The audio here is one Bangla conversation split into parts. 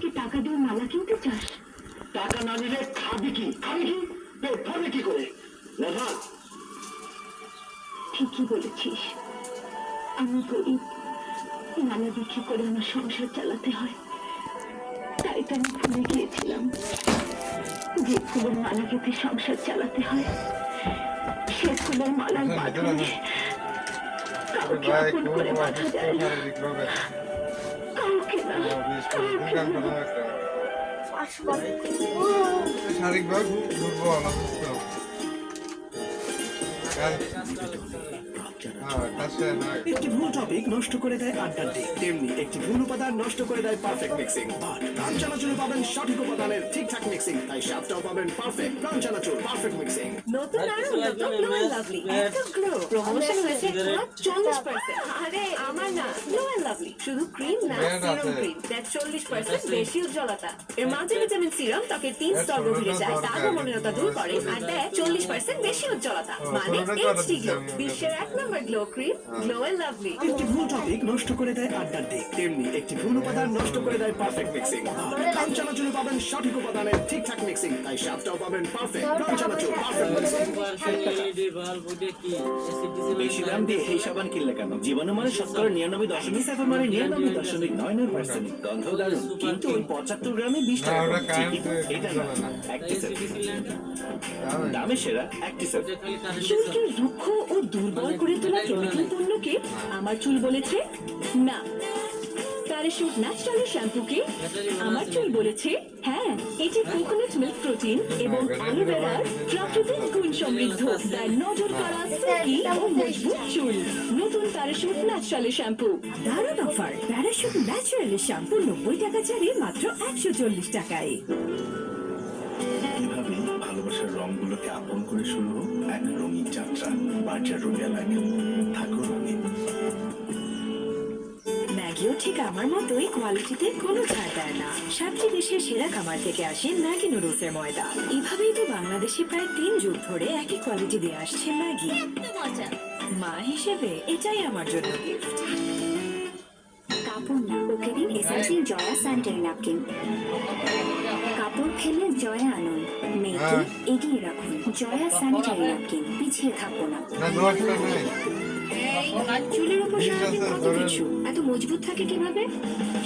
থেকে টাকা দিয়ে মালা কিনতে চাস? টাকা না নিলে খাবি কি? খাবি কি? পেট ভরবে কি করে? লেখা ঠিকই বলেছিস। আমি গরিব। মালা বিক্রি করে আমার সংসার চালাতে হয়। তাই তো আমি ভুলে গিয়েছিলাম যে ফুলের মালা গেঁথে সংসার চালাতে হয়। সে ফুলের মালার বাঁধনে কাউকে ভাই আপন করে বাঁধা যায় না। শারীরিকভাবে দুর্বল একটি ভুল টপিক নষ্ট করে দেয় আড্ডার দিক। তেমনি একটি ভুল উপাদান নষ্ট করে দেয় পারফেক্ট মিক্সিং বাট প্রাণ চানাচুরে পাবেন সঠিক উপাদানের ঠিকঠাক মিক্সিং তাই স্বাদটাও পাবেন পারফেক্ট প্রাণ চানাচুর পারফেক্ট মিক্সিং নতুন আর নতুন গ্লো লাভলি এত গ্লো প্রমোশন হয়েছে চল্লিশ পার্সেন্ট আরে আমার না গ্লো অ্যান্ড লাভলি শুধু ক্রিম না সিরাম ক্রিম দ্যাট চল্লিশ পার্সেন্ট বেশি উজ্জ্বলতা। এর মাল্টিভিটামিন সিরাম ত্বকের তিন স্তর গভীরে যায়। দাগ ও মলিনতা দূর করে আর দেয় চল্লিশ পার্সেন্ট বেশি উজ্জ্বলতা। মানে এইচডি গ্লো বিশ্বের এক নম্বর glow cream Glow and Lovely একটি ভুল টপিক নষ্ট করে দেয় আড্ডার দিক। তেমনি একটি ভুল উপাদান নষ্ট করে দেয় পারফেক্ট মিক্সিং প্রাণ চানাচুরে পাবেন সঠিক উপাদানের ঠিকঠাক মিক্সিং তাই স্বাদটাও পাবেন পারফেক্ট প্রাণ চানাচুর পারফেক্ট মিক্সিং বেশি দাম দিয়ে এই সাবান কিনলে কেন? জীবাণু মানে শতকরা নিরানব্বই দশমিক সাফা মানে নিরানব্বই দশমিক নয় নয় পার্সেন্ট গন্ধ দারুণ। কিন্তু ওই পঁচাত্তর গ্রামে বিশ টাকা ঠিকই, এটা না? দামে সেরা অ্যাক্টিসেপ চুলকে রুক্ষ ও দুর্বল করে তোলা কেমিক্যাল পণ্যকে আমার চুল বলেছে, না। প্যারাশুট ন্যাচারাল শ্যাম্পুকে আমার চুল বলেছে হ্যাঁ এটি কোকোনাট মিল্ক প্রোটিন এবং অ্যালোভেরার প্রাকৃতিক গুণ সমৃদ্ধ। যা নজর করা সিল্কি ও মজবুত চুল। নতুন প্যারাশুট ন্যাচারাল শ্যাম্পু দারুণ অফার প্যারাশুট ন্যাচারাল শ্যাম্পু নব্বই টাকা ছাড়ে মাত্র একশো চল্লিশ টাকায়। ভালোবাসার রংগুলোকে আপন করে শুরু হোক এক রঙিন যাত্রা। বার্জার রোগে লাগে। থাকো রঙিন ম্যাগিও ঠিক আমার মতোই কোয়ালিটিতে কোনো ছাড় দেয় না। সাতটি দেশের সেরা খাবার থেকে আসে ম্যাগি নুডলসের ময়দা। এভাবেই তো বাংলাদেশে প্রায় তিন যুগ ধরে একই কোয়ালিটি দিয়ে আসছে ম্যাগি। মা হিসেবে এটাই আমার জন্য গিফট কাপড় না ওকে দিন এসএসসি জয়া স্যানিটারি ন্যাপকিন কাপড় ফেলে জয়া আনুন মেয়েকে হ্যাঁ। এগিয়ে রাখুন জয়া স্যানিটারি ন্যাপকিন পিছিয়ে থাকব না। চুলের উপর সারাদিন কত কিছু? এত মজবুত থাকে কীভাবে?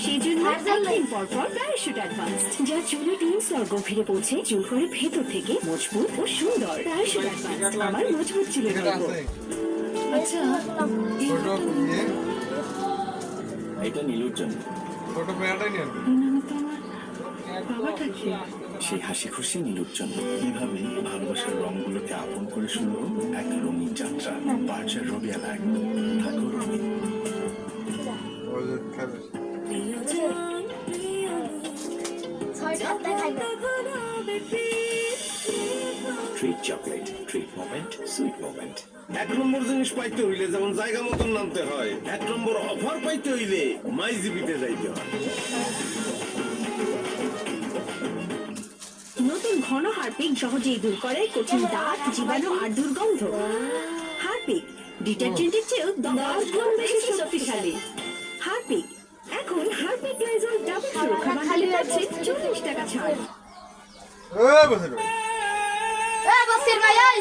সেই জন্য একদিন পর পর প্যারাশুট অ্যাডভান্স যা চুলে তিন স্তর গভীরে পৌঁছে চুল করে ভেতর থেকে মজবুত ও সুন্দর। প্যারাশুট অ্যাডভান্স আমার মজবুত চুলের গল্প। আচ্ছা এটা নীলুর জন্য। ছোট সেই হাসি খুশি নীলুর জন্য। এভাবে ভালোবাসার রংগুলোকে আপন করে শুরু এক রঙিন যাত্রা। বার্জার রোগে লাগে থাকো রঙিন খাবে treat chocolate treat moment sweet moment এক নম্বর জিনিস পাইতে হইলে যেমন জায়গা মতন নামতে হয় এক নম্বর অফার পাইতে হইলে মাই জিবিতে যাইতে হয়। নতুন ঘন হারপিক সহজেই দূর করে কঠিন দাঁত জীবাণু আর দুর্গন্ধ। হারপিক ডিটারজেন্টের চেয়েও দশ গুণ বেশি শক্তিশালী। হারপিক এখন হারপিক লাইজল ডাবল সুরক্ষা বানালে পাচ্ছে চল্লিশ টাকা ছাড়। আসছেন ভাই ওই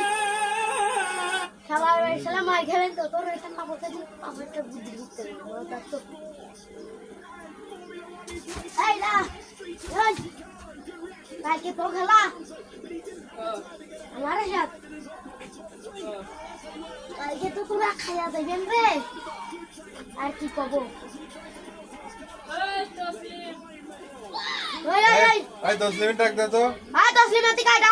সবার ভাই শালা মার খেলেন তো তোর এখানে না বসে আমার কালকে তো খেলা খাইয়া দেবেন রে। আর কি কব? ওই ডাক দে তো। হ্যাঁ 10 মিনিট কাটা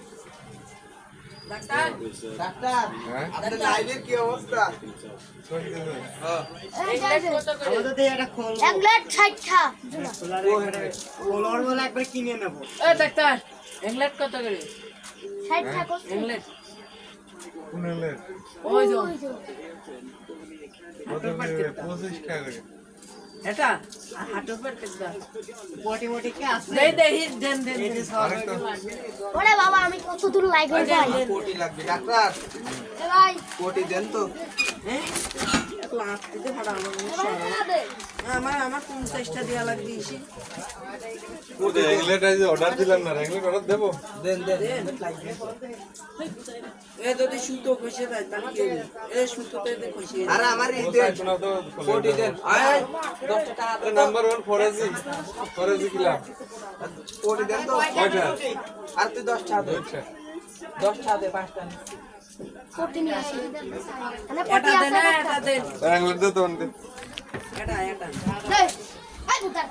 হ্যাঁ? কিনে নেব। ডাক্তার ইংল্যান্ড কত হ্যাঁ? পঁচিশ টাকা করে। এটা হাঁটু পেট বটি বটি কে আছে? দেই দেই দেন দেন ওরে বাবা আমি কত দূর কোটি লাগবে। ডাক্তার এ ভাই। কোটি দেন তো। লাখ ভাড়া আমার আমার আমার পঞ্চাশটা দেওয়া লাগবে অর্ডার দিলাম না রেগুলেট অর্ডার দেবো দেন দেন এ যদি সুতো খসে যায় তাহলে কি এ সুতোতে খসে আরে আমার এই দেন কোটি দেন ফরেজি ফরেজি কিলা আর তুই দশ টাকা দে আচ্ছা দশ টাকা। কোটি নিয়ে আসি। মানে এটা কোটি দেন আছে এটা দেন। রেগুলেট দে তো দে এটা এটা। এই এই বুতা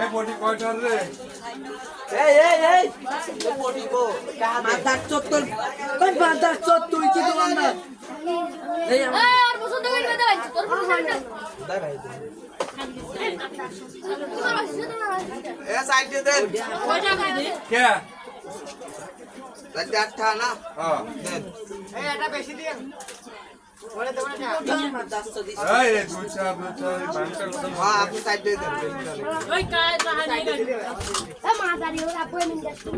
এই কয়টা রে কোটি কি। না এই আর তোর ভাই এ সাইডে কে? টাকা না হ্যাঁ বাংকার কথা হ্যাঁ আপনি সাইডে দেন। বেশি না নে। এ মা দাঁড়িয়ে ওরা আপু এমন যাচ্ছে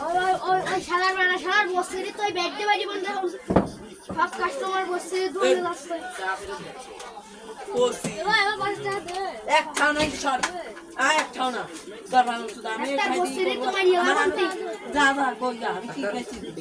ওই ওই ওই ওই শালার বেড়া শালার বসছে রে তুই ব্যাগ দিয়ে বাড়ি বন্ধ সব কাস্টমার বসছে রে দৌড়ে একটাও নাই সর। আর একটাও না। দরবার আমি খাই দিই যা যা যা আমি কি খাইছি?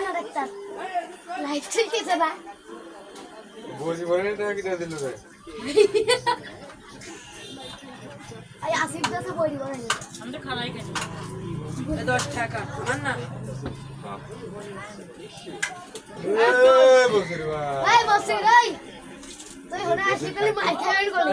জানো ডাক্তার লাইভ সেল কিসে না বুঝি বলে টাকা কিটা দিল রে। এই আসিফ দাসা বই দিব না দশ টাকা আমার না। এই বসির ভাই। এই বসে এই। তুই হনে আসি খালি মাই খাবেন বলে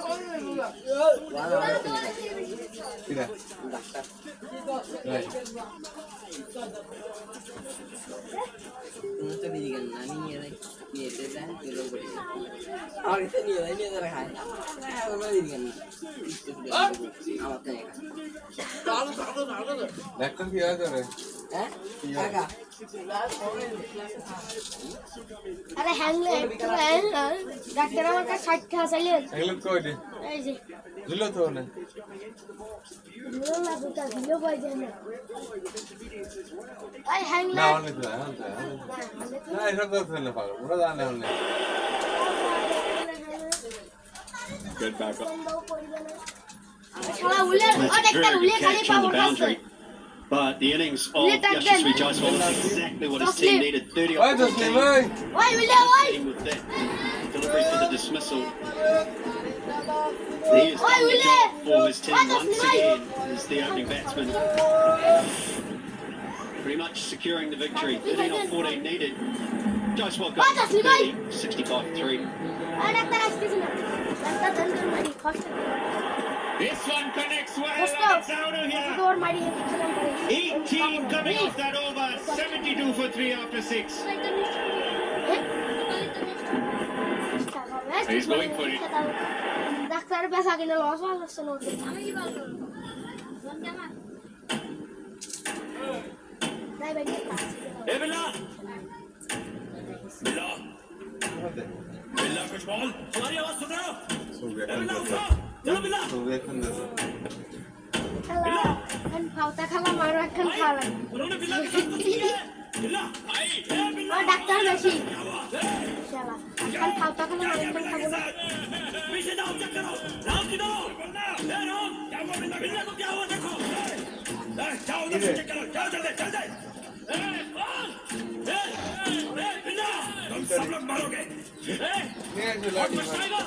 ডাক্তারে কি আছে হ্যাঁ আরে হ্যাংলে ডাক্তার আমার কাছে ষাট টাকা চাইলেন এগুলো কয়টি এই যে। দিল তো না দিলো না দুটা দিলো পাই যায় না। এই না অনেক তো না এসব তো না পাগল ওরা জানে অনেক শালা উলে ও ডাক্তার উলে খালি পাবো কাছে But the innings of Yashasvi Jaiswal is exactly what his team needed. 30 off 14. Why with that delivery for the dismissal. He is the job for his team once again as the opening batsman. Pretty much securing the victory. 13 off 14 needed. Jaiswal got 30, 65-3. This one connects well. কষ্ট out of here. দৌড় মারি হেঁটে খেলাম করে 18 coming off that over. 72 for 3 after 6. He's going for it. Doctor পেশা কিনে লস হচ্ছে না নাই ভাই Ebela! Bella! Bella for ball. हमारी आवाज सुन रहे हो সুগে এখন Ebela দেছে उठो चलो बिल्ला সুগে এখন দেছে খেলা খাওয়া খালাম আরো একখান খাওয়া লাগবে আমার ডাক্তার বেশি শালা একখান খাওয়া খালাম আর একখান খাবো না নিয়ে আসবে লাঠি মার। হ্যাঁ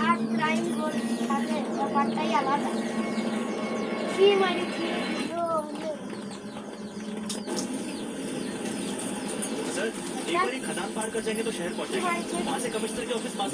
আর ক্রাইম গোল সাথে ব্যাপারটাই আলাদা কি মানে কি सर एक बार खदान पार कर जाएंगे तो शहर पहुंचेंगे वहाँ से कमिश्नर के ऑफिस पास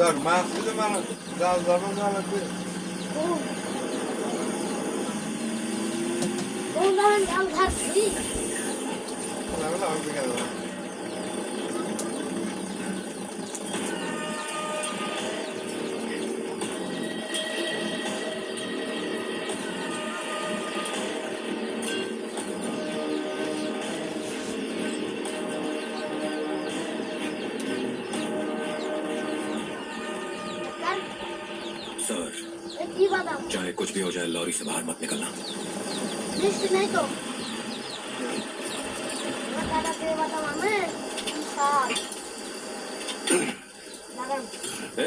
सर। चाहे कुछ भी हो जाए लॉरी से बाहर मत निकलना। नहीं तो।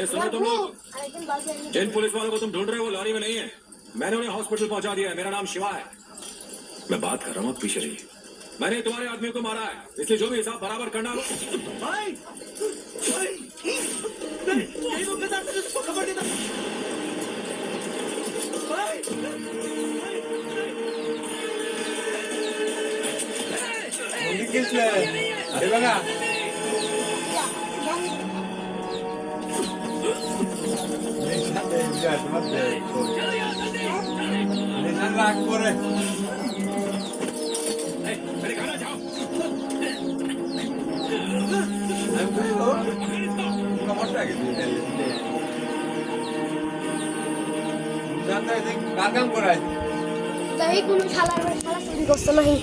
सुनो तुम लोग। जिन पुलिस वालों को तुम ढूंढ रहे हो लॉरी में नहीं है। मैंने उन्हें हॉस्पिटल पहुँचा दिया है। मेरा नाम शिवा है। मैं बात कर रहा हूँ पीछे रहिए। मैंने तुम्हारे आदमी को मारा है। इसलिए जो भी हिसाब बराबर करना भाई, भाई। Hey, yayın affedersiniz. Kafa gidin. Hey! मुली किसले हे बघा निशान राग पोरे কার কাম করায়? তাই কোনো শালার শালা চুরি করছে নাহি।